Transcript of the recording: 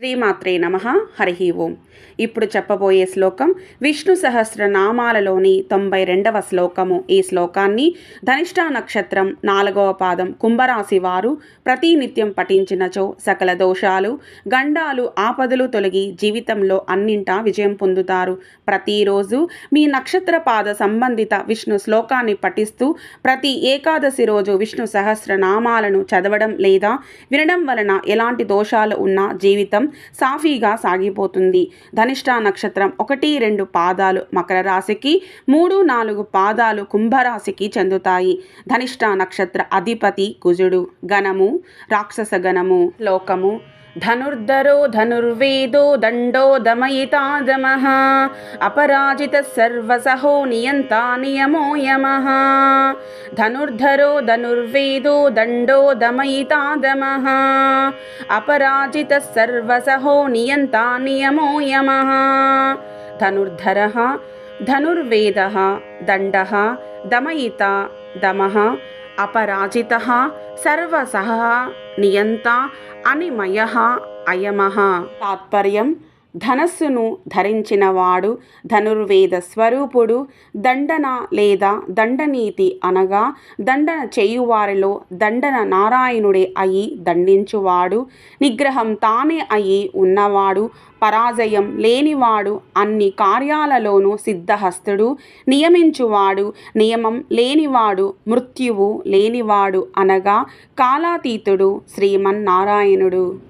శ్రీమాత్రే నమ. హరి ఓం. ఇప్పుడు చెప్పబోయే శ్లోకం విష్ణు సహస్రనామాలలోని తొంభై రెండవ శ్లోకము. ఈ శ్లోకాన్ని ధనిష్ట నక్షత్రం నాలుగవ పాదం కుంభరాశి వారు ప్రతినిత్యం పఠించినచో సకల దోషాలు గండాలు ఆపదలు తొలగి జీవితంలో అన్నింటా విజయం పొందుతారు. ప్రతిరోజు మీ నక్షత్ర పాద సంబంధిత విష్ణు శ్లోకాన్ని పఠిస్తూ ప్రతి ఏకాదశి రోజు విష్ణు సహస్రనామాలను చదవడం లేదా వినడం వలన ఎలాంటి దోషాలు ఉన్నా జీవితం సాఫీగా సాగిపోతుంది. ధనిష్ట నక్షత్రం ఒకటి రెండు పాదాలు మకర రాశికి మూడు నాలుగు పాదాలు కుంభరాశికి చెందుతాయి. ధనిష్ట నక్షత్ర అధిపతి కుజుడు. గణము రాక్షస గణము లోకము. धनुर्धरो धनुर्वेदो दण्डो दमयिता दमः अपराजितः सर्वसहो नियन्ता नियमो यमः। धनुर्धरो धनुर्वेदो दण्डो दमयिता दमः अपराजितः सर्वसहो नियन्ता नियमो यमः। धनुर्धरः धनुर्वेदः दण्डः दमयिता दमः। అపరాజిత సర్వసహ నియంత అనిమయ అయమ. తాత్పర్యం ధనస్సును ధరించినవాడు ధనుర్వేద స్వరూపుడు దండన లేదా దండనీతి అనగా దండన చేయువారిలో దండన నారాయణుడే అయి దండించువాడు నిగ్రహం తానే అయి ఉన్నవాడు పరాజయం లేనివాడు అన్ని కార్యాలలోనూ సిద్ధహస్తుడు నియమించువాడు నియమం లేనివాడు మృత్యువు లేనివాడు అనగా కాలాతీతుడు శ్రీమన్నారాయణుడు.